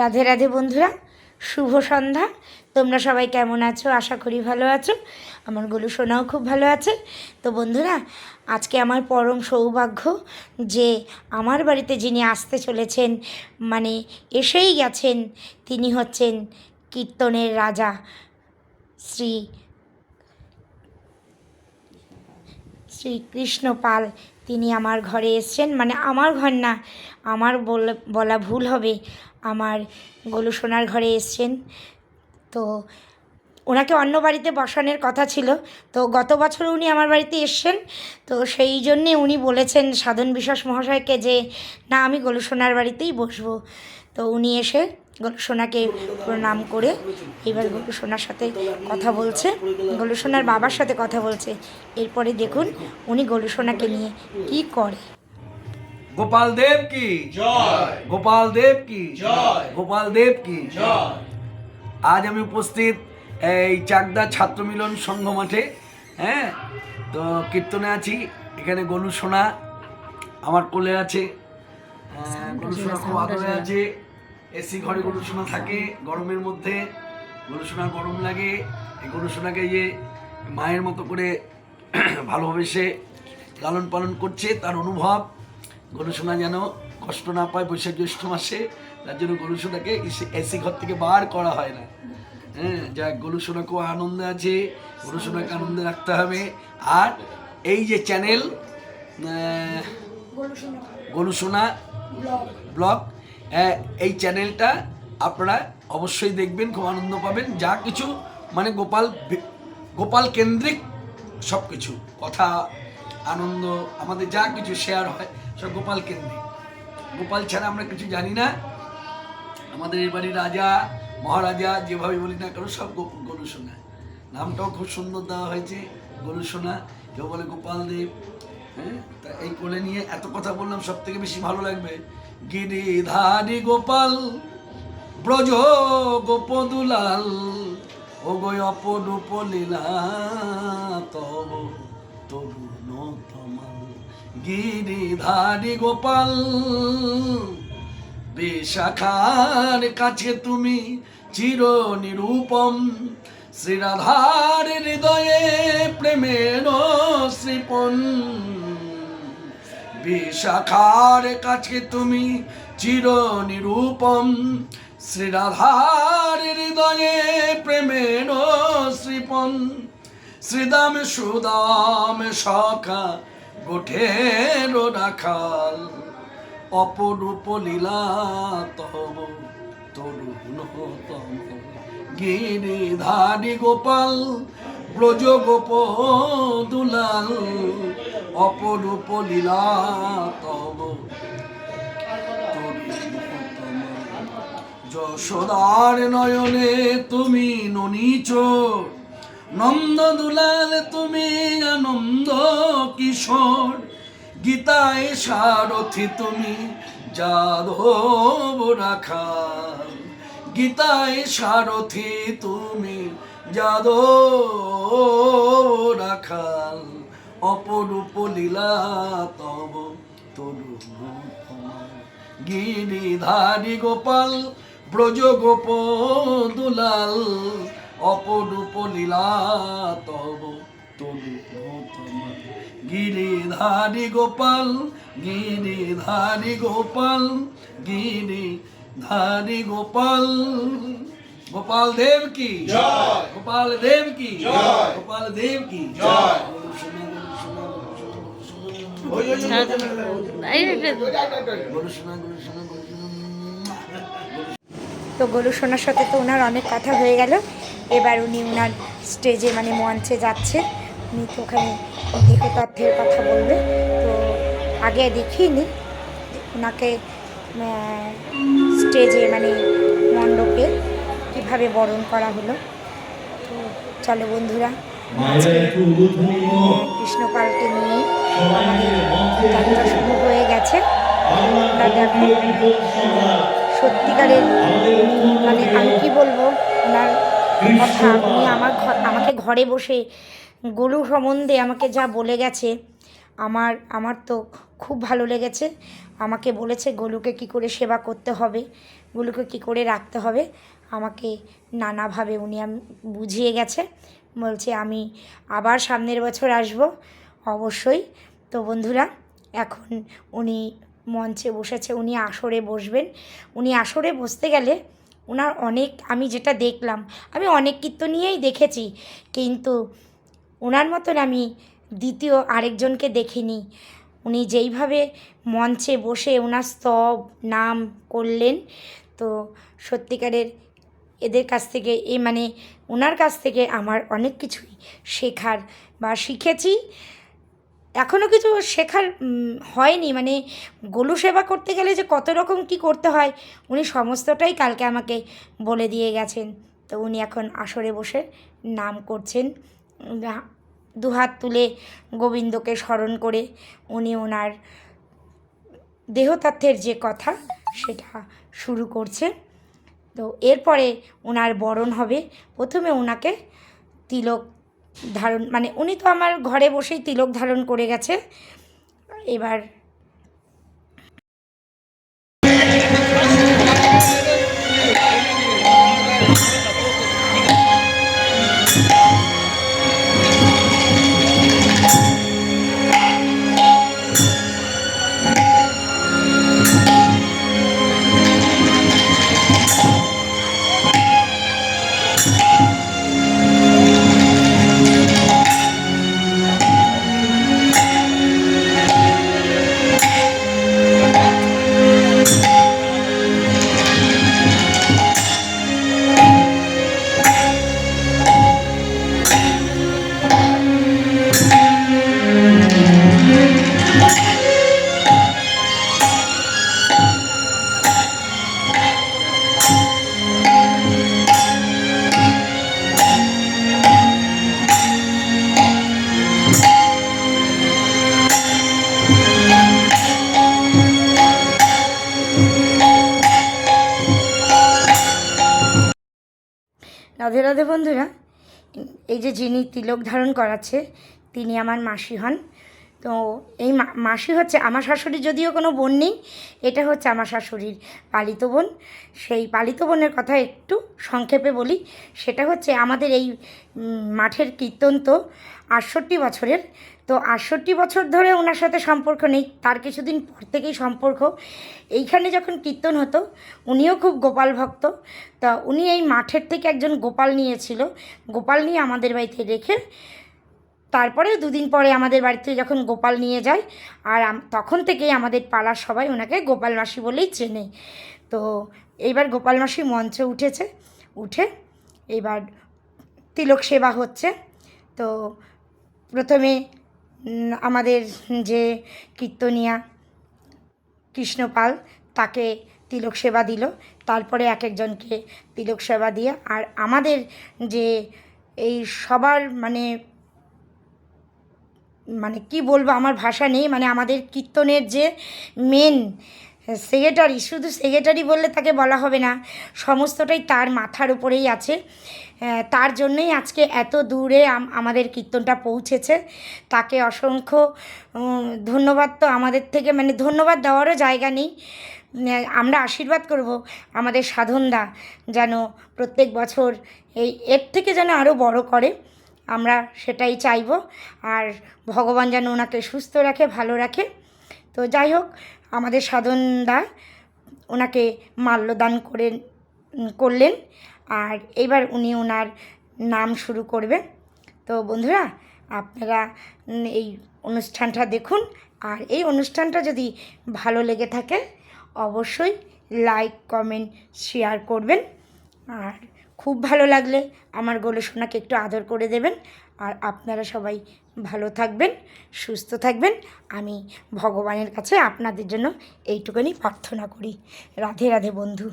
রাধে রাধে বন্ধুরা, শুভ সন্ধ্যা। তোমরা সবাই কেমন আছো? আশা করি ভালো আছো। আমার গলু শোনাও খুব ভালো আছে। তো বন্ধুরা, আজকে আমার পরম সৌভাগ্য যে আমার বাড়িতে যিনি আসতে চলেছেন মানে এসেই গেছেন, তিনি হচ্ছেন কীর্তনের রাজা শ্রী শ্রীকৃষ্ণ পাল, তিনি আমার ঘরে এসছেন। মানে আমার ঘর না, আমার বল- ভুল হবে। আমার গোলু ঘরে এসছেন। তো ওনাকে অন্য বাড়িতে বসানোর কথা ছিল। তো গত বছর উনি আমার বাড়িতে এসছেন। তো সেই জন্যে উনি বলেছেন সাধন বিশ্বাস মহাশয়কে যে, না, আমি গোলু সোনার বাড়িতেই বসবো। তো উনি এসে গোলু সোনাকে প্রণাম করে এবার গোলু সোনার সাথে কথা বলছে। গোলু সোনার বাবার সাথে কথা বলছে। এরপরে দেখুন উনি গোলু সোনাকে নিয়ে কি করে। গোপাল দেব কি? জয়। গোপাল দেব কি? জয়। গোপাল দেব কি? জয়। আজ আমি উপস্থিত এই চাকদা ছাত্র মিলন সংঘ মাঠে হ্যাঁ? তো কীর্তনে আছি। এখানে গলু সোনা আমার কোলে আছে। আহ, গরু সোনা খুব আদরে আছে। এসি ঘরে গরু সোনা থাকে গরমের মধ্যে গরু সোনা গরম লাগে এই গরু সোনাকে যে মায়ের মতো করে ভালোভাবে সে লালন পালন করছে তার অনুভব। গরু সোনা যেন কষ্ট না পায় বৈশাখ জ্যৈষ্ঠ মাসে তার জন্য গরু সোনাকে এসি ঘর থেকে বার করা হয় না। হ্যাঁ সোনা খুব আনন্দে আছে গরু সোনাকে আনন্দে রাখতে হবে। আর এই যে চ্যানেল গরু সোনা ব্লগ এই চ্যানেলটা আপনারা অবশ্যই দেখবেন, খুব আনন্দ পাবেন। যা কিছু মানে গোপাল গোপাল কেন্দ্রিক সব কিছু কথা, আনন্দ, আমাদের যা কিছু শেয়ার হয়, সব গোপাল কেন্দ্রিক। গোপাল ছাড়া আমরা কিছু জানি না। আমাদের এই বাড়ির রাজা, মহারাজা, যেভাবে বলি না কেন, সব গরু সোনা। নামটাও খুব সুন্দর দেওয়া হয়েছে, গরু কেউ বলে গোপাল দেব হ্যাঁ? তা এই কোলে নিয়ে এত কথা বললাম সব থেকে বেশি ভালো লাগবে। গিরিধারী গোপাল, ব্রজ গোপদুলাল ও গো লীলা তব গোপাল, বিশাখার কাছে তুমি চির নিরূপম। শ্রীরাধার হৃদয়ে প্রেমের শ্রীপন বিশাখার কাছে তুমি চির নিরূপম শ্রীরাধার হৃদয়ে প্রেমের শ্রীপন শ্রীদাম সুদাম সখা গোঠের রাখাল অপরূপ লীলা তব তরুণ তম গিরিধারী গোপাল, ব্রজ গোপ দুলাল। অপরূপ লীলা। যশোদার নয়নে তুমি ননীচ। নন্দ দুলাল তুমি আনন্দ কিশোর। গীতায় সারথি তুমি যাদব রাখাল গীতায় সারথি তুমি যাদব রাখাল অপরূপ লীলা তব তরুণ গিরিধারী গোপাল ব্রজ গোপ দুলাল অপরূপ লীলা তব তরুণ গিরিধারী গোপাল গিরিধারী গোপাল গিরিধারী গোপাল। গোপাল দেব কি? গোপাল দেব কি। গোপাল দেব কি? জয়। গরু গরু গরু তো গোলু সোনার সাথে তো ওনার অনেক কথা হয়ে গেল। এবার উনি ওনার স্টেজে মানে মঞ্চে যাচ্ছে। উনি তো ওখানে তথ্যের কথা বলবে। তো আগে দেখিনি। ওনাকে স্টেজে মানে মণ্ডপে কীভাবে বরণ করা হলো। তো চলো বন্ধুরা কৃষ্ণপালকে নিয়ে যাত্রা শুরু হয়ে গেছে। সত্যিকারের মানে আমি কি বলব, ওনার কথা উনি আমার আমাকে ঘরে বসে গরু সম্বন্ধে আমাকে যা বলে গেছে, আমার আমার তো খুব ভালো লেগেছে। আমাকে বলেছে গরুকে কি করে সেবা করতে হবে, গুলোকে কী করে রাখতে হবে। আমাকে নানাভাবে উনি বুঝিয়ে গেছে, বলছে আমি আবার সামনের বছর আসব। অবশ্যই। তো বন্ধুরা, এখন উনি মঞ্চে বসেছে, উনি আসরে বসবেন। উনি আসরে বসতে গেলে ওনার অনেক, আমি যেটা দেখলাম, আমি অনেক কীর্তন নিয়েই দেখেছি, কিন্তু ওনার মতন আমি দ্বিতীয় আরেকজনকে দেখিনি। উনি যেইভাবে মঞ্চে বসে ওনার স্তব, নাম করলেন, তো সত্যিকারের এদের কাছ থেকে, এ মানে ওনার কাছ থেকে আমার অনেক কিছুই শেখার বা শিখেছি। এখনও কিছু শেখার হয়নি। মানে গোলু সেবা করতে গেলে যে কত রকম কি করতে হয়, উনি সমস্তটাই কালকে আমাকে বলে দিয়ে গেছেন। তো উনি এখন আসরে বসে নাম করছেন। দুহাত তুলে গোবিন্দকে স্মরণ করে উনি ওনার দেহতত্ত্বের যে কথা সেটা শুরু করছে। তো এরপরে ওনার বরণ হবে। প্রথমে ওনাকে তিলক ধারণ মানে উনি তো আমার ঘরে বসেই তিলক ধারণ করে গেছে। এবার রাধে রাধে বন্ধুরা এই যে যিনি তিলক ধারণ করাচ্ছে তিনি আমার মাসি হন। তো এই মাসি হচ্ছে আমার শাশুড়ি যদিও কোনো বোন নেই, এটা হচ্ছে আমার শাশুড়ির পালিত বোন। সেই পালিত বোনের কথা একটু সংক্ষেপে বলি, সেটা হচ্ছে আমাদের এই মাঠের কীর্তন তো আটষট্টি বছরের। তো আটষট্টি বছর ধরে ওনার সাথে সম্পর্ক নেই, তার কিছুদিন পর থেকেই সম্পর্ক। এইখানে যখন কীর্তন হতো, উনিও খুব গোপাল ভক্ত। তা উনি এই মাঠের থেকে একজন গোপাল নিয়েছিল। গোপাল নিয়ে আমাদের বাড়িতে রেখে তারপরে দুদিন পরে আমাদের বাড়িতে যখন গোপাল নিয়ে যায়, আর তখন থেকেই আমাদের পাড়ার সবাই ওনাকে গোপাল মাসি বলেই চেনে। তো এইবার গোপাল মাসি মঞ্চে উঠেছে, উঠে এবার তিলক সেবা হচ্ছে। তো প্রথমে আমাদের যে কীর্তনিয়া কৃষ্ণপাল, তাকে তিলক সেবা দিল। তারপরে এক একজনকে তিলক সেবা দিয়ে, আর আমাদের যে এই সবার মানে মানে কি বলব, আমার ভাষা নেই মানে আমাদের কীর্তনের যে মেন সেক্রেটারি শুধু সেক্রেটারি বললে তাকে বলা হবে না, সমস্তটাই তার মাথার উপরেই আছে। তার জন্যই আজকে এত দূরে আমাদের কীর্তনটা পৌঁছেছে। তাকে অসংখ্য ধন্যবাদ তো আমাদের থেকে মানে ধন্যবাদ দেওয়ারও জায়গা নেই। আমরা আশীর্বাদ করব আমাদের সাধনদা যেন প্রত্যেক বছর এই এর থেকে যেন আরও বড় করে। আমরা সেটাই চাইব। আর ভগবান যেন ওনাকে সুস্থ রাখে, ভালো রাখে। তো যাই হোক, আমাদের সাধনদা ওনাকে মাল্যদান করে করলেন। আর এবার উনি ওনার নাম শুরু করবে। তো বন্ধুরা, আপনারা এই অনুষ্ঠানটা দেখুন। আর এই অনুষ্ঠানটা যদি ভালো লেগে থাকে, অবশ্যই লাইক, কমেন্ট, শেয়ার করবেন। আর খুব ভালো লাগলে আমার গোলে সোনাকে একটু আদর করে দেবেন। আর আপনারা সবাই ভালো থাকবেন, সুস্থ থাকবেন। আমি ভগবানের কাছে আপনাদের জন্য এইটুকুনি প্রার্থনা করি। রাধে রাধে বন্ধু।